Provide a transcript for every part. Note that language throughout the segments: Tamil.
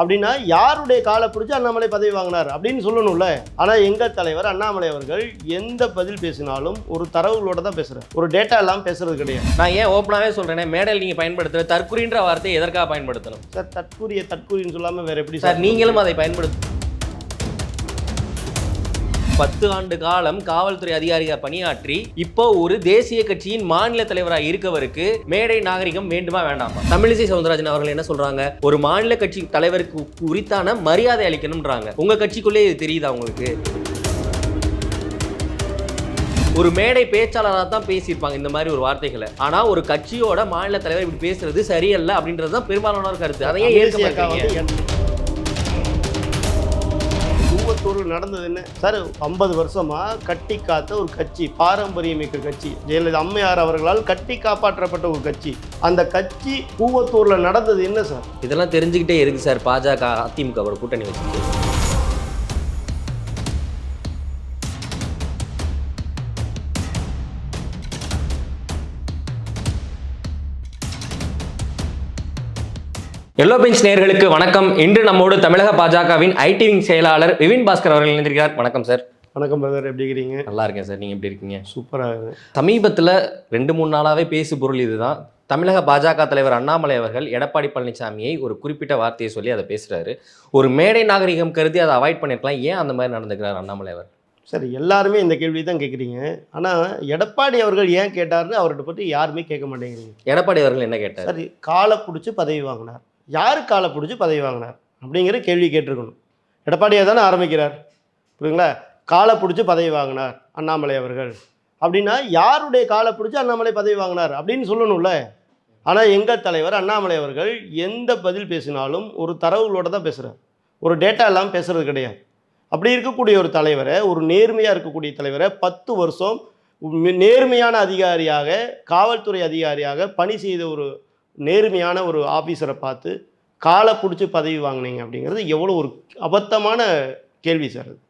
அப்படின்னா யாருடைய காலை பிடிச்சி அண்ணாமலை பதவி வாங்கினார் அப்படின்னு சொல்லணும்ல. ஆனா எங்க தலைவர் அண்ணாமலை அவர்கள் எந்த பதில் பேசினாலும் ஒரு தரவுகளோட தான் பேசுறாரு. ஒரு டேட்டா எல்லாம் பேசுறது கிடையாது. நான் ஏன் ஓப்பனாகவே சொல்றேனே மேடையில் நீங்க பயன்படுத்துற தற்குறின்ற வார்த்தையை எதற்காக பயன்படுத்தணும்? சார் தற்கூரிய தற்கூரின்னு சொல்லாம வேற எப்படி சார்? நீங்களும் அதை பயன்படுத்த பத்து ஆண்டு காலம் காவல்துறை அதிகாரியாக பணியாற்றி இப்போ ஒரு தேசிய கட்சியின் மாநில தலைவராக இருக்கவருக்கு மேடை நாகரிகம் வேண்டுமா வேண்டாமா? தமிழிசை சவுந்தரராஜன் அவர்கள் என்ன சொல்றாங்க? ஒரு மாநில கட்சி தலைவருக்கு உரித்தான மரியாதை அளிக்கணும்ன்றாங்க. உங்க கட்சிக்குள்ளே இது தெரியுதா உங்களுக்கு? ஒரு மேடை பேச்சாளராக தான் பேசியிருப்பாங்க இந்த மாதிரி ஒரு வார்த்தைகளை. ஆனா ஒரு கட்சியோட மாநில தலைவர் இப்படி பேசுறது சரியல்ல அப்படின்றது தான் பெரும்பாலானோர் கருத்து. அதையே ஏற்க தமிழிசை நடந்தது என்ன? சார் ஐம்பது வருஷமாக கட்டி காத்த ஒரு கட்சி பாரம்பரியமிக்க கட்சி ஜெயலலிதா அம்மையார் அவர்களால் கட்டி காப்பாற்றப்பட்ட ஒரு கட்சி. அந்த கட்சி கூவத்தூரில் நடந்தது என்ன சார்? இதெல்லாம் தெரிஞ்சுக்கிட்டே இருக்கு சார். பாஜக அதிமுக கூட்டணி வச்சுட்டு எல்லோ பெஞ்ச் நேயர்களுக்கு வணக்கம். இன்று நம்மோடு தமிழக பாஜகவின் ஐடி விங் செயலாளர் விபின் பாஸ்கர் அவர்கள் இணைந்திருக்கிறார். வணக்கம் சார் வணக்கம் பிரதர் எப்படி இருக்கிறீங்க? நல்லா இருக்கேன் சார் நீங்க எப்படி இருக்கீங்க? சூப்பராக சமீபத்தில் ரெண்டு மூணு நாளாவே பேசு பொருள் இதுதான். தமிழக பாஜக தலைவர் அண்ணாமலை அவர்கள் எடப்பாடி பழனிசாமியை ஒரு குறிப்பிட்ட வார்த்தையை சொல்லி அதை பேசுறாரு. ஒரு மேடை நாகரிகம் கருதி அதை அவாய்ட் பண்ணிருக்கலாம். ஏன் அந்த மாதிரி நடந்துக்கிறார் அண்ணாமலை அவர் சரி எல்லாருமே இந்த கேள்வி தான் கேட்குறீங்க ஆனால் எடப்பாடி அவர்கள் ஏன் கேட்டார்னு அவர்கிட்ட பற்றி யாருமே கேட்க மாட்டேங்கிறீங்க. எடப்பாடி அவர்கள் என்ன கேட்டார்? சரி காலை பிடிச்சி பதவி வாங்கினார். யார் காலை பிடிச்சி பதவி வாங்கினார்? அப்படிங்கிற கேள்வி கேட்டிருக்கணும். எடப்பாடியை தானே ஆரம்பிக்கிறார். புரியுங்களா காலை பிடிச்சி பதவி வாங்கினார் அண்ணாமலை அவர்கள். அப்படின்னா யாருடைய காலை பிடிச்சி அண்ணாமலை பதவி வாங்கினார்? அப்படின்னு சொல்லணும்ல. ஆனால் எங்கள் தலைவர் அண்ணாமலை அவர்கள் எந்த பதில் பேசினாலும் ஒரு தரவுகளோட தான் பேசுகிறார் ஒரு டேட்டா எல்லாம் பேசுறது கிடையாது. அப்படி இருக்கக்கூடிய ஒரு தலைவரை ஒரு நேர்மையாக இருக்கக்கூடிய தலைவரை பத்து வருஷம் நேர்மையான அதிகாரியாக காவல்துறை அதிகாரியாக பணி செய்த ஒரு நேர்மையான ஒரு ஆஃபீஸரை பார்த்து காலை பிடிச்சி பதவி வாங்கினீங்க அப்படிங்கிறது எவ்வளோ ஒரு அபத்தமான கேள்வி சார் அது.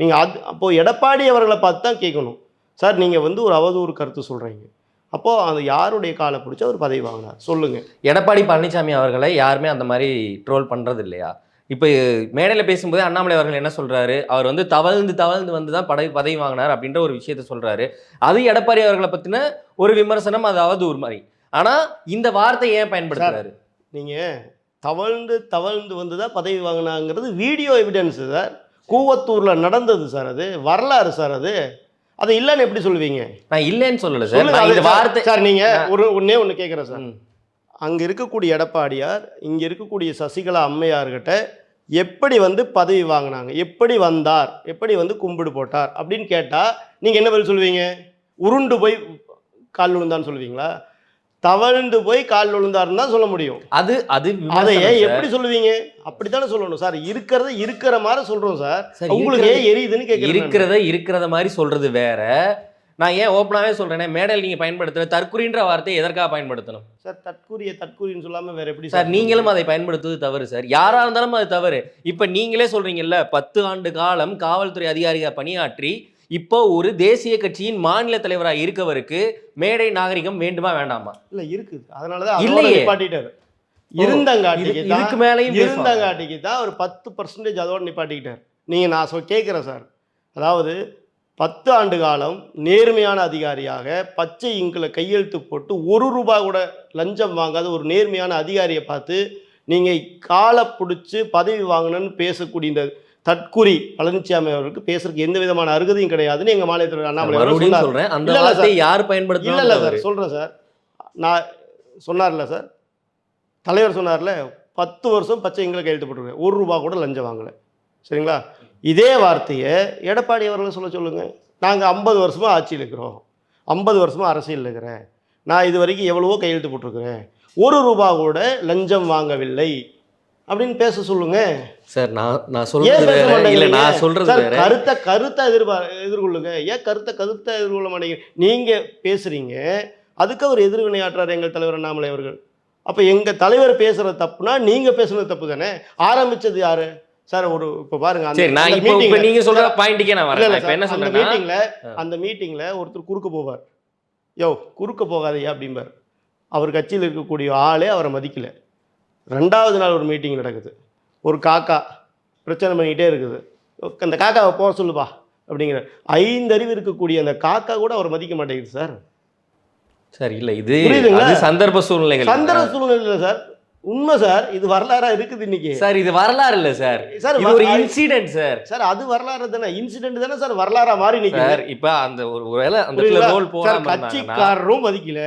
நீங்கள் அது அப்போது எடப்பாடி அவர்களை பார்த்து தான் கேட்கணும். சார் நீங்கள் வந்து ஒரு அவதூறு கருத்து சொல்கிறீங்க அப்போது அது யாருடைய காலை பிடிச்சி அவர் பதவி வாங்கினார்? சொல்லுங்கள் எடப்பாடி பழனிசாமி அவர்களை யாருமே அந்த மாதிரி ட்ரோல் பண்ணுறது இல்லையா இப்போ மேடையில் பேசும்போது அண்ணாமலை அவர்கள் என்ன சொல்கிறாரு அவர் வந்து தவழ்ந்து தவழ்ந்து வந்து தான் பதவி பதவி வாங்கினார் அப்படின்ற ஒரு விஷயத்த சொல்கிறாரு அது எடப்பாடி அவர்களை பற்றின ஒரு விமர்சனம் அதாவது ஒரு மாதிரி. ஆனா இந்த வார்த்தை ஏன் பயன்படுத்துறாரு? நீங்கள் தவழ்ந்து தவழ்ந்து வந்து தான் பதவி வாங்கினாங்கிறது வீடியோ எவிடன்ஸ் சார். கூவத்தூரில் நடந்தது சார் அது. வரலாறு சார் அது. அது இல்லைன்னு எப்படி சொல்லுவீங்க நான் இல்லைன்னு சொல்லல சார். இந்த சார், வார்த்தை சார் நீங்கள் ஒரு ஒன்றே ஒன்று கேட்குறேன் சார். அங்கே இருக்கக்கூடிய எடப்பாடியார் இங்கே இருக்கக்கூடிய சசிகலா அம்மையார்கிட்ட எப்படி வந்து பதவி வாங்கினாங்க? எப்படி வந்தார்? எப்படி வந்து கும்பிடு போட்டார்? அப்படின்னு கேட்டால் நீங்கள் என்ன பதில் சொல்லுவீங்க உருண்டு போய் கால் விழுந்தான்னு சொல்லுவீங்களா தவழ்ந்து போய் கால் விழுந்தாருன்னு தான் சொல்ல முடியும். அது அது அதை சார். எப்படி சொல்லுவீங்க? அப்படித்தானே சொல்லணும் சார். இருக்கிறத இருக்கிற மாதிரி சொல்றோம் சார். உங்களுக்கு ஏன் எரியுதுன்னு கேட்குறேன் இருக்கிறத இருக்கிறத மாதிரி சொல்றது வேற. நான் ஏன் ஓப்பனாவே சொல்றேனே? மேடையில் நீங்க பயன்படுத்துற தற்குறின்ற வார்த்தையை எதற்காக பயன்படுத்தணும்? சார் தற்கூரிய தற்கூரின்னு சொல்லாம வேற எப்படி சார் நீங்களும் அதை பயன்படுத்துவது தவறு சார். யாரா இருந்தாலும் அது தவறு. இப்ப நீங்களே சொல்றீங்கல்ல பத்து ஆண்டு காலம் காவல்துறை அதிகாரியாக பணியாற்றி இப்போ ஒரு தேசிய கட்சியின் மாநில தலைவராக இருக்கவருக்கு மேடை நாகரிகம் வேண்டுமா வேண்டாமா? இல்ல இருக்குது அதனாலதான் இல்லையே. நிப்பாட்டிட்டாரு. இருந்தங்காட்டிக்கு இதுக்கு மேலேயும். இருந்தங்காட்டிக்கு தான் ஒரு பத்து பர்சன்டேஜ் அதோட நிப்பாட்டிக்கிட்டார். நீங்க நான் சொல் கேட்குறேன் சார். அதாவது பத்து ஆண்டு காலம் நேர்மையான அதிகாரியாக பச்சை இங்கில் கையெழுத்து போட்டு ஒரு ரூபாய் கூட லஞ்சம் வாங்காத ஒரு நேர்மையான அதிகாரியை பார்த்து நீங்கள் காலை பிடிச்சி பதவி வாங்கணும்னு பேசக்கூடிய இந்த தற்குறி பழனிசாமி அவர்களுக்கு பேசுறதுக்கு எந்த விதமான அருகதையும் கிடையாதுன்னு எங்க மாநிலத்தில் அண்ணாமலை. சொல்றேன். அந்த வார்த்தையை யார் இல்ல இல்ல பயன்படுத்தணும் சார் சொல்றேன் சார். நான் சொன்னார்ல சார். தலைவர் சொன்னார்ல பத்து வருஷம் பச்சை எங்களை கையெழுத்து போட்டிருக்கேன் ஒரு ரூபா கூட லஞ்சம் வாங்கலை. சரிங்களா? இதே வார்த்தையை எடப்பாடி அவர்கள் சொல்ல சொல்லுங்க. நாங்கள் ஐம்பது வருஷமா ஆட்சியில் இருக்கிறோம். ஐம்பது வருஷமா அரசியல் இருக்கிறேன். நான் இது வரைக்கும் எவ்வளவோ கையெழுத்து போட்டிருக்கிறேன். ஒரு ரூபா கூட லஞ்சம் வாங்கவில்லை. அப்படின்னு பேச சொல்லுங்க. சார் நான் நான் சொல்றது இல்ல? நான் சொல்றது வேற. கருத்தை கருத்தை எதிர்பார் எதிர்கொள்ளுங்க. ஏன் கருத்தை கருத்தை எதிர்கொள்ள மாட்டேங்கிறீங்க? நீங்க பேசுறீங்க. அதுக்கு அவர் எதிர்வினையாற்றார் எங்கள் தலைவர் அண்ணாமலை அவர்கள். அப்ப எங்க தலைவர் பேசுறது தப்புனா நீங்க பேசுறது தப்பு தானே? ஆரம்பிச்சது யாரு? சார் ஒரு இப்ப பாருங்க அந்த- நான் இப்போ இப்போ meetingல- நீங்க சொல்ற பாயிண்ட்டுக்கே நான் நான் இப்ப என்ன மீட்டிங்ல ஆ. அந்த மீட்டிங்ல ஒருத்தர் குறுக்க போவார். யோ குறுக்க போகாதயா அப்படிம்பார். அவர் கட்சியில் இருக்கக்கூடிய ஆளே அவரை மதிக்கல. ரெண்டாவது நாள் ஒரு மீட்டிங் நடக்குது. ஒரு காக்கா பிரச்சனை பண்ணிக்கிட்டே இருக்குது. அந்த காக்காவை போக சொல்லுப்பா அப்படிங்கிற ஐந்தறிவு இருக்கக்கூடிய அந்த காக்கா கூட அவர் மதிக்க மாட்டேங்குது சார். சார் இல்ல இது சந்தர்ப்ப சூழ்நிலைகள். சந்தர்ப்ப சூழ்நிலை சார். உண்மை சார் இது வரலாறா இருக்குது இன்னைக்கு? சார் இது வரலாறு இல்ல சார். சார் ஒரு இன்சிடென்ட் சார். சார் அது வரலாறு தானே? இன்சிடென்ட் தானே சார் வரலாறா மாறி நிக்குது சார் இப்ப அந்த ஒரு ஒருவேளை அந்த? ரோல் இருந்தாங்கன்னா கட்சிக்காரரும் மதிக்கல.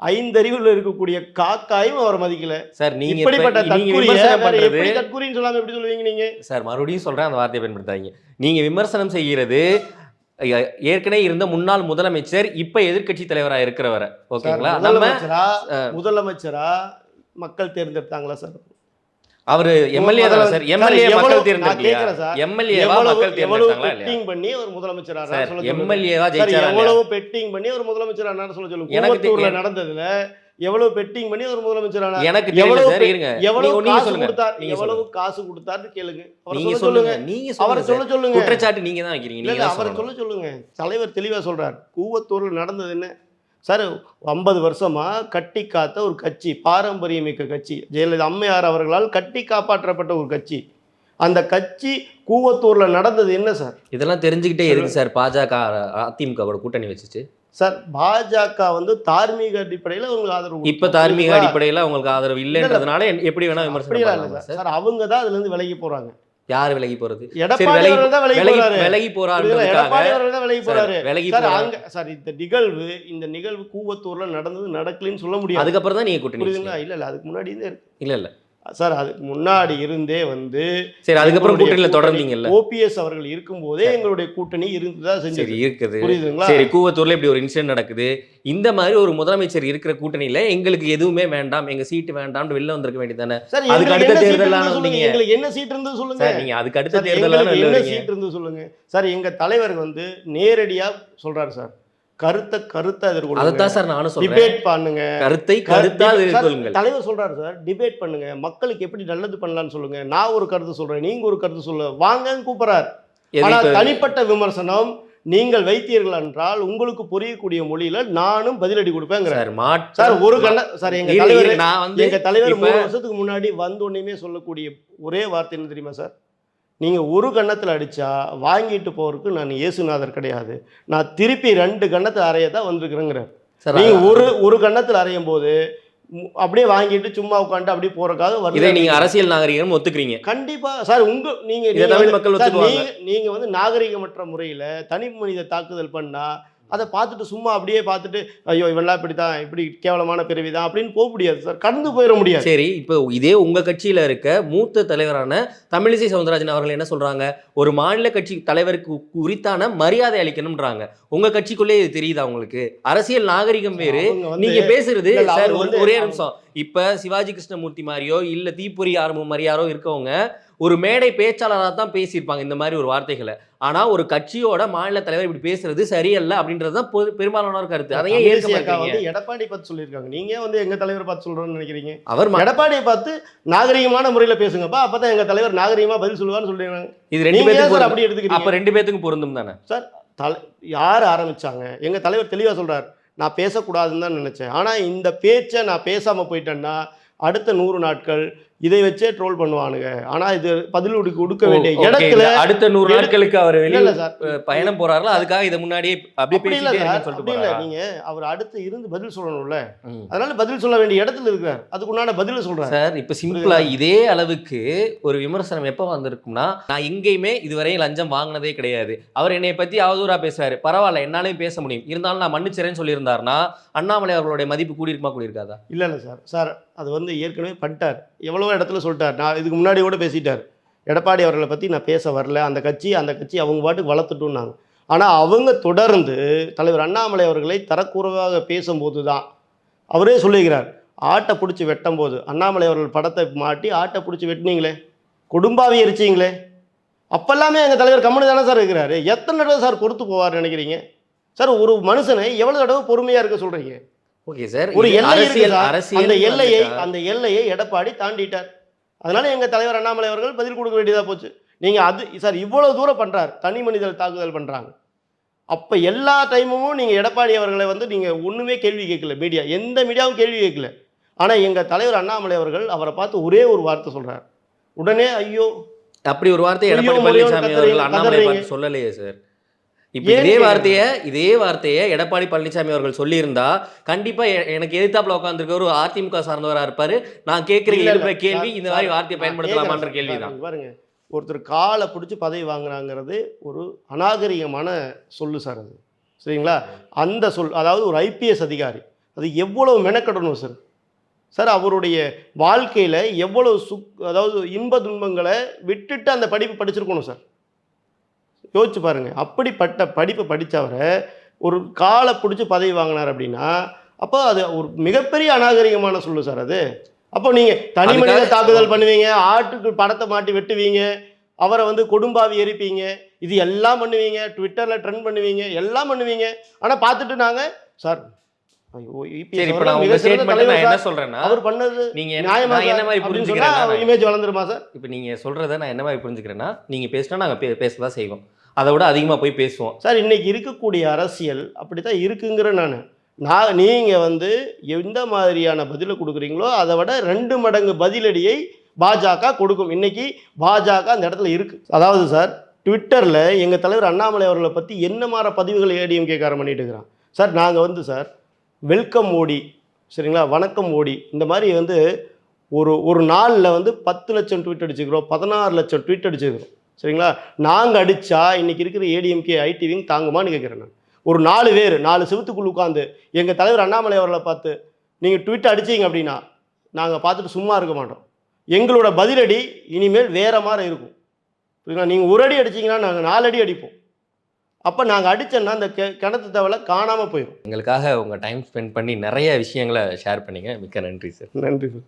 ஐந்தறிவுல இருக்கக்கூடிய காக்காயும் அவர் மதிக்கல. சார் நீங்க இப்ப- இப்படிப்பட்ட தற்கூரின்னு சொல்லாம எப்படி சொல்லுவீங்க நீங்க? சார் மறுபடியும் சொல்றேன் அந்த வார்த்தையை பயன்படுத்தாதீங்க. நீங்க விமர்சனம் செய்கிறது ஏற்கனவே இருந்த முன்னாள் முதலமைச்சர் இப்ப எதிர்க்கட்சி தலைவரா இருக்கிறவரை. ஓகேங்களா? முதலமைச்சரா முதலமைச்சரா மக்கள் தேர்ந்தெடுத்தாங்களா சார்? அவரு எம்எல்ஏ தானே சார்? எம்எல்ஏ மக்கள் தேர்ந்தெடுக்கலையா? எவ்வளவு மக்கள் தேர்ந்தெடுத்தாங்களா பெட்டிங் பண்ணி ஒரு முதலமைச்சரா சார். எம்எல்ஏவா சார் ஜெயிச்சாரா? எவ்வளவு பெட்டிங் பண்ணி ஒரு முதலமைச்சர் ஆனாரு சொல்ல சொல்லுங்க எனக்கு நடந்ததுல எவ்வளவு பெட்டிங் பண்ணி ஒரு முதலமைச்சர் ஆனார் எனக்கு எவ்வளவு சார் இருங்க. எவ்வளவு காசு கொடுத்தார் நீங்க எவ்வளவு காசு கொடுத்தாருன்னு கேளுங்க. நீங்க சொல்ல சொல்லுங்க. நீங்க அவரை சொல்ல. சொல்லுங்க. குற்றச்சாட்டு நீங்க தான் வைக்கிறீங்க. நீங்க அவரை. சொல்ல சொல்லுங்க. தலைவர் தெளிவா சொல்றார். கூவத்தூர்ல நடந்தது என்ன? சார் ஐம்பது வருஷமா கட்டி காத்த ஒரு கட்சி பாரம்பரியமிக்க கட்சி ஜெயலலிதா அம்மையார் அவர்களால் கட்டி காப்பாற்றப்பட்ட ஒரு கட்சி. அந்த கட்சி கூவத்தூர்ல நடந்தது என்ன சார்? இதெல்லாம் தெரிஞ்சுக்கிட்டே இருக்கு சார் பாஜக அதிமுக கூட கூட்டணி வச்சுச்சு. சார் பாஜக வந்து தார்மீக அடிப்படையில உங்களுக்கு ஆதரவு இப்ப தார்மீக அடிப்படையில உங்களுக்கு ஆதரவு இல்லைன்றதுனால எப்படி வேணா விமர்சனம் சார். அவங்க தான் அதுல இருந்து விலகி போறாங்க. யார் விலகி போறது? விலகி போறாரு. விலகி போறாரு. சார் இந்த நிகழ்வு இந்த நிகழ்வு கூவத்தூர்ல நடந்தது நடக்கலன்னு சொல்ல முடியாது. அதுக்கப்புறம் தான் நீங்க கூட்டணி. இல்ல இல்ல அதுக்கு முன்னாடி இருக்கு. இல்ல இல்ல. சார் அதுக்கு முன்னாடி இருந்தே வந்து சரி அதுக்கப்புறம் கூட்டணியில கூட்டணி தொடர்ந்தீங்கல்ல? ஓபிஎஸ் அவர்கள் இருக்கும்போதே எங்களுடைய கூட்டணி இருந்துதான் சரி செஞ்சது. இருக்குது. புரியுதுங்களா? சரி கூவத்தூர்ல இப்படி ஒரு இன்சிடென்ட் நடக்குது. இந்த மாதிரி ஒரு முதலமைச்சர் இருக்கிற கூட்டணியில எங்களுக்கு எதுவுமே வேண்டாம் எங்க சீட்டு வேண்டாம்னு வெளில வந்திருக்க வேண்டியதானே சார் அதுக்கு அடுத்த தேர்தலான வந்தீங்க. எங்களுக்கு என்ன சீட் இருந்து சொல்லுங்க. சார் நீங்க அதுக்கு அடுத்த சார், தேர்தலான என்ன சீட் இருந்து சொல்லுங்க. சார் எங்க தலைவர் வந்து நேரடியா சொல்றாரு சார். கருத்தை கருத்தை எதிர்கொள்ளுங்க. அதைத்தான் சார் நானும் டிபேட் பண்ணுங்க. கருத்தை கரு- கருத்தா சார், எதிர்கொள்ளுங்கள். தலைவர் சொல்றாரு சார் டிபேட் பண்ணுங்க. மக்களுக்கு எப்படி நல்லது பண்ணலாம்னு சொல்லுங்க. நான் ஒரு கருத்து சொல்றேன். நீங்க ஒரு கருத்து சொல்ல. வாங்கன்னு கூப்பிடுறாரு. எது ஆனா இப்ப- தனிப்பட்ட விமர்சனம் நீங்கள் வைத்தீர்கள் என்றால் உங்களுக்கு புரியக்கூடிய மொழியில நானும் பதிலடி கொடுப்பேங்கிற சார் ஒரு கண்ண சார் எங்க தலைவர் எங்க தலைவர் மூணு வருஷத்துக்கு முன்னாடி வந்த உடனேயுமே சொல்லக்கூடிய ஒரே வார்த்தை என்ன தெரியுமா சார்? நீங்க ஒரு கன்னத்துல அடிச்சா வாங்கிட்டு போறதுக்கு நான் இயேசுநாதர் கிடையாது. நான் திருப்பி ரெண்டு கன்னத்துல அறைய தான் வந்திருக்கிறேங்கிற சார் நீங்க ஒரு ஒரு கன்னத்துல அறையும் போது அப்படியே வாங்கிட்டு சும்மா உட்காந்து அப்படியே போறதுக்காக இதை வருது நீங்க அரசியல் நாகரிகம் ஒத்துக்கிறீங்க. கண்டிப்பா. சார் உங்க நீங்க தமிழ் மக்கள். நீங்க நீங்க வந்து நாகரிகமற்ற முறையில தனி மனித தாக்குதல் பண்ணா அதை பார்த்துட்டு சும்மா அப்படியே பார்த்துட்டு ஐயோ இவன்லாம் இப்படித்தான் இப்படி கேவலமான பிறவிதான் அப்படின்னு போக முடியாது சார். கடந்து போயிட முடியாது. சரி இப்போ இதே உங்க கட்சியில இருக்க மூத்த தலைவரான தமிழிசை சவுந்தரராஜன் அவர்கள் என்ன சொல்றாங்க? ஒரு மாநில கட்சி தலைவருக்கு உரித்தான மரியாதை அளிக்கணும்ன்றாங்க. உங்க கட்சிக்குள்ளே இது தெரியுதா உங்களுக்கு? அரசியல் நாகரிகம் வேறு. அவங்க வந்து- நீங்க பேசுறது சார் ஒரே நிமிஷம். இப்ப சிவாஜி கிருஷ்ணமூர்த்தி மாதிரியோ இல்ல தீப்பொறி ஆரம்பம் மாதிரியாரோ இருக்கவங்க ஒரு மேடை பேச்சாளராக தான் பேசியிருப்பாங்க இந்த மாதிரி ஒரு வார்த்தைகளை. ஆனா ஒரு கட்சியோட மாநில தலைவர் இப்படி பேசுறது சரியல்ல அப்படின்றது தான் பெரும்பாலானோர் கருத்து. அதையே ஏற்க வந்து எடப்பாடி பார்த்து சொல்லியிருக்காங்க. நீங்க வந்து எங்க தலைவர் பார்த்து சொல்றோம்னு நினைக்கிறீங்க? அவர் எடப்பாடியை பார்த்து நாகரிகமான முறையில பேசுங்கப்பா அப்பதான் எங்க தலைவர் நாகரிகமா பதில் சொல்லுவான்னு சொல்லிடுறாங்க. இது ரெண்டு சார் பொருந்தும். அப்படி எடுத்துக்கிறீங்க? அப்ப ரெண்டு பேத்துக்கும் பொருந்தும் தானே? தலை யார் ஆரம்பிச்சாங்க? எங்க தலைவர் தெளிவா சொல்றார். நான் பேசக்கூடாதுன்னு தான் நினச்சேன். ஆனால் இந்த பேச்சை நான் பேசாமல் போயிட்டேன்னா அடுத்த நூறு நாட்கள் இதை வச்சே ட்ரோல் பண்ணுவானுங்க. ஆனா இது பதில் கொடுக்க வேண்டிய. இடத்துல அடுத்த நூறு நாட்களுக்கு அவர் இல்ல வெளியே இல்ல சார். பயணம் போறாருல அதுக்காக இதை முன்னாடியே அப்படி இல்ல இல்ல? நீங்க அவர் அடுத்து இருந்து பதில் சொல்லணும்ல. அதனால பதில் சொல்ல வேண்டிய இடத்துல இருக்கிறார். அதுக்கு உண்டான பதில் சொல்றாரு. சார் இப்ப சிம்பிளா இதே அளவுக்கு ஒரு விமர்சனம் எப்ப வந்திருக்கும்னா நான் எங்கேயுமே இதுவரையும் லஞ்சம் வாங்கினதே கிடையாது. அவர் என்னை பத்தி அவதூறா பேசுறாரு. பரவாயில்ல என்னாலையும் பேச முடியும். இருந்தாலும் நான் மன்னிச்சிறேன்னு சொல்லியிருந்தாருன்னா அண்ணாமலை அவர்களுடைய மதிப்பு கூடியிருக்குமா கூடியிருக்காதா? இல்ல இல்ல சார். சார் அது வந்து ஏற்கனவே பண்ணிட்டார். எவ்வளவோ இடத்துல சொல்லிட்டார். நான் இதுக்கு முன்னாடி கூட பேசிட்டார். எடப்பாடி அவர்களை பற்றி நான் பேச வரல. அந்த கட்சி அந்த கட்சி அவங்க பாட்டுக்கு வளர்த்துட்டுன்னாங்க ஆனால் அவங்க தொடர்ந்து தலைவர் அண்ணாமலை அவர்களை தரக்குறைவாக பேசும்போது தான் அவரே சொல்லுகிறார் ஆட்டை பிடிச்சி வெட்டும் போது அண்ணாமலை அவர்கள் படத்தை மாட்டி ஆட்டை பிடிச்சி வெட்டினீங்களே? குடும்பாவி எரிச்சிங்களே? அப்போல்லாமே எங்கள் தலைவர் கம்மனு தானே சார் இருக்கிறாரு? எத்தனை தடவை சார் பொறுத்து போவார் நினைக்கிறீங்க? சார் ஒரு மனுஷனை எவ்வளோ தடவை பொறுமையாக இருக்க சொல்கிறீங்க ஓகே சார் ஒரு அரசியல். அரசியல் அந்த எல்லையை அந்த எல்லையை எடப்பாடி தாண்டிட்டார். அதனால எங்க தலைவர் அண்ணாமலை அவர்கள் பதில் கொடுக்க வேண்டியதா போச்சு. நீங்க அது சார் இவ்வளவு தூரம் பண்றார். தனி மனிதர் தாக்குதல் பண்றாங்க. அப்ப எல்லா டைமும் நீங்க எடப்பாடி அவர்களை வந்து நீங்க ஒண்ணுமே கேள்வி கேட்கல. மீடியா எந்த மீடியாவும் கேள்வி கேட்கல. ஆனா எங்க தலைவர் அண்ணாமலை அவர்கள் அவரை பார்த்து ஒரே ஒரு வார்த்தை சொல்றார். உடனே ஐயோ அப்படி ஒரு வார்த்தை எடப்பாடி பழனிசாமி அவர்கள் அண்ணாமலை. பார்த்து சொல்லலையே சார் இப்ப இதே. வார்த்தையை இதே வார்த்தையை எடப்பாடி பழனிசாமி அவர்கள் சொல்லியிருந்தா கண்டிப்பா எனக்கு எதிர்த்தாப்புல உட்காந்துருக்க ஒரு அதிமுக சார்ந்தவரா இருப்பாரு. நான் கேட்கிற. இருக்கிற கேள்வி இந்த மாதிரி வார்த்தையை பயன்படுத்தலாமான்ற கேள்வி தான். பாருங்க. ஒருத்தர் காலை பிடிச்சி பதவி வாங்குறாங்கிறது ஒரு அநாகரிகமான சொல்லு சார் அது. சரிங்களா? அந்த சொல் அதாவது ஒரு ஐபிஎஸ் அதிகாரி அது எவ்வளவு மெனக்கடணும் சார்? சார் அவருடைய வாழ்க்கையில் எவ்வளவு சுக் அதாவது இன்ப துன்பங்களை விட்டுட்டு அந்த படிப்பு படிச்சிருக்கணும் சார். யோசிச்சு பாருங்க. அப்படிப்பட்ட படிப்பை படித்தவரை ஒரு காலை பிடிச்சி பதவி வாங்கினார் அப்படின்னா அப்போ அது ஒரு மிகப்பெரிய அநாகரிகமான சொல்லு சார் அது. அப்போ நீங்கள் தனி மனித தாக்குதல் பண்ணுவீங்க ஆட்டுக்கு படத்தை மாட்டி வெட்டுவீங்க அவரை வந்து கொடும்பாவி எரிப்பீங்க இது எல்லாம் பண்ணுவீங்க ட்விட்டரில் ட்ரெண்ட் பண்ணுவீங்க எல்லாம் பண்ணுவீங்க. ஆனால் பார்த்துட்டு நாங்கள் சார் அவர் பண்ணது நீங்க என்ன- மாதிரி சொன்னா இமேஜ் வளர்ந்துருமா சார். இப்போ நீங்க சொல்றத நான் என்ன மாதிரி புரிஞ்சுக்கிறேன்னா நீங்க பேசினா நாங்க பேசதான் செய்வோம். அதை விட அதிகமாக போய் பேசுவோம். சார் இன்றைக்கி இருக்கக்கூடிய அரசியல் அப்படி தான் இருக்குங்கிற நான். நான் நீங்கள் வந்து எந்த மாதிரியான பதிலை கொடுக்குறீங்களோ அதை விட ரெண்டு மடங்கு பதிலடியை பாஜக கொடுக்கும். இன்றைக்கி பாஜக அந்த இடத்துல இருக்குது அதாவது சார் ட்விட்டரில் எங்கள் தலைவர் அண்ணாமலை அவர்களை பற்றி என்ன மாதிரி பதிவுகள் ஏடிஎம் கேட்காரம் பண்ணிட்டு இருக்கிறான்? சார் நாங்கள் வந்து சார் வெல்கம் மோடி சரிங்களா? வணக்கம் மோடி. இந்த மாதிரி வந்து ஒரு ஒரு நாளில் வந்து பத்து லட்சம் ட்வீட் அடிச்சுக்கிறோம் பதினாறு லட்சம் ட்வீட் அடிச்சுக்கிறோம். சரிங்களா? நாங்கள் அடித்தா இன்னைக்கு இருக்கிற ஏடிஎம்கே ஐடி விங் தாங்குமான்னு கேட்குறேன் நான். ஒரு நாலு பேர் நாலு செவத்துக்குள்ள உட்காந்து எங்கள் தலைவர் அண்ணாமலை அவர்களை பார்த்து நீங்கள் ட்வீட் அடிச்சீங்க அப்படின்னா நாங்கள் பார்த்துட்டு சும்மா இருக்க மாட்டோம். எங்களோட பதிலடி இனிமேல் வேற மாதிரி இருக்கும். புரியுங்களா நீங்கள் ஒரு அடி அடிச்சீங்கன்னா நாங்கள் நாலு அடி அடிப்போம். அப்போ நாங்கள் அடித்தோன்னா அந்த கெ கிணத்து தவளை காணாமல் போயிடும் எங்களுக்காக உங்க டைம் ஸ்பெண்ட் பண்ணி நிறைய விஷயங்களை ஷேர் பண்ணீங்க. மிக்க நன்றி சார் நன்றி சார்